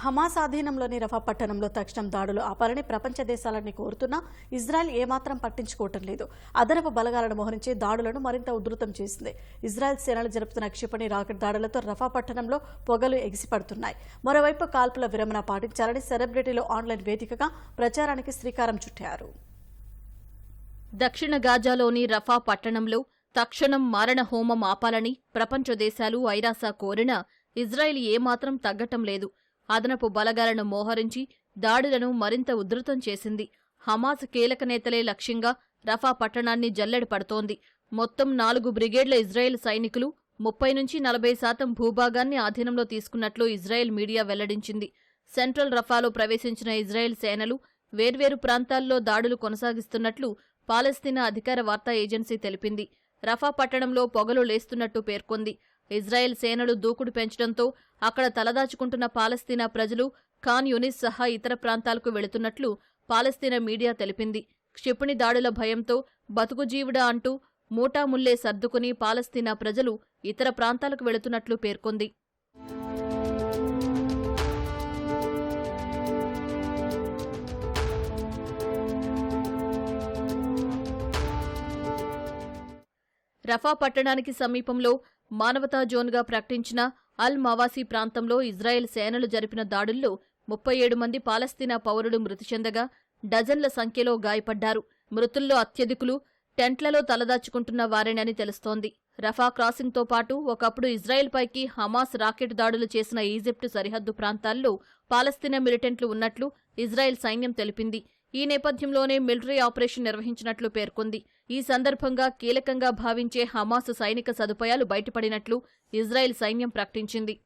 Hamas ఆధీనంలోని రఫా పట్టణంలో తక్షణం దాడులు ఆపాలని ప్రపంచ దేశాలన్నీ కోరుతున్నా ఇజ్రాయెల్ ఏమాత్రం పట్టించుకోవటం లేదు. అదనపు బలగాలను మోహరించి దాడులను మరింత ఉధృతం చేసింది. ఇజ్రాయెల్ సేనలు జరుపుతున్న క్షిపణి రాకెట్ దాడులతో రఫా పట్టణంలో పొగలు ఎగిసిపడుతున్నాయి. మరోవైపు కాల్పుల విరమణ పాటించాలని సెలబ్రిటీలు ఆన్లైన్ వేదికగా ప్రచారానికి శ్రీకారం చుట్టారు. దక్షిణ గాజాలోని రఫా పట్టణంలో తక్షణం మారణ హోమం ఆపాలని ప్రపంచ దేశాలు ఐరాస కోరినా ఇజ్రాయెల్ ఏమాత్రం తగ్గటం లేదు. అదనపు బలగాలను మోహరించి దాడులను మరింత ఉధృతం చేసింది. హమాస్ కీలక నేతలే లక్ష్యంగా రఫా పట్టణాన్ని జల్లెడ పడుతోంది. మొత్తం నాలుగు బ్రిగేడ్ల ఇజ్రాయెల్ సైనికులు ముప్పై నుంచి నలభై శాతం భూభాగాన్ని ఆధీనంలో తీసుకున్నట్లు ఇజ్రాయెల్ మీడియా వెల్లడించింది. సెంట్రల్ రఫాలో ప్రవేశించిన ఇజ్రాయెల్ సేనలు వేర్వేరు ప్రాంతాల్లో దాడులు కొనసాగిస్తున్నట్లు పాలస్తీనా అధికార వార్తా ఏజెన్సీ తెలిపింది. రఫా పట్టణంలో పొగలు లేస్తున్నట్టు పేర్కొంది. ఇజ్రాయెల్ సేనలు దూకుడు పెంచడంతో అక్కడ తలదాచుకుంటున్న పాలస్తీనా ప్రజలు ఖాన్ యునిస్ సహా ఇతర ప్రాంతాలకు వెళుతున్నట్లు పాలస్తీనా మీడియా తెలిపింది. క్షిపణి దాడుల భయంతో బతుకుజీవుడా అంటూ మూటాముల్లే సర్దుకుని పాలస్తీనా ప్రజలు ఇతర ప్రాంతాలకు వెళుతున్నట్లు పేర్కొంది. రఫా పట్టణానికి సమీపంలో మానవతా జోన్గా ప్రకటించిన అల్ మవాసీ ప్రాంతంలో ఇజ్రాయెల్ సేనలు జరిపిన దాడుల్లో ముప్పై ఏడు మంది పాలస్తీనా పౌరులు మృతి చెందగా డజన్ల సంఖ్యలో గాయపడ్డారు. మృతుల్లో అత్యధికులు టెంట్లలో తలదాచుకుంటున్న వారేనని తెలుస్తోంది. రఫా క్రాసింగ్తో పాటు ఒకప్పుడు ఇజ్రాయెల్పైకి హమాస్ రాకెట్ దాడులు చేసిన ఈజిప్టు సరిహద్దు ప్రాంతాల్లో పాలస్తీనా మిలిటెంట్లు ఉన్నట్లు ఇజ్రాయెల్ సైన్యం తెలిపింది. ఈ నేపథ్యంలోనే మిలిటరీ ఆపరేషన్ నిర్వహించినట్లు పేర్కొంది. ఈ సందర్భంగా కీలకంగా భావించే హమాస్ సైనిక సదుపాయాలు బయటపడినట్లు ఇజ్రాయెల్ సైన్యం ప్రకటించింది.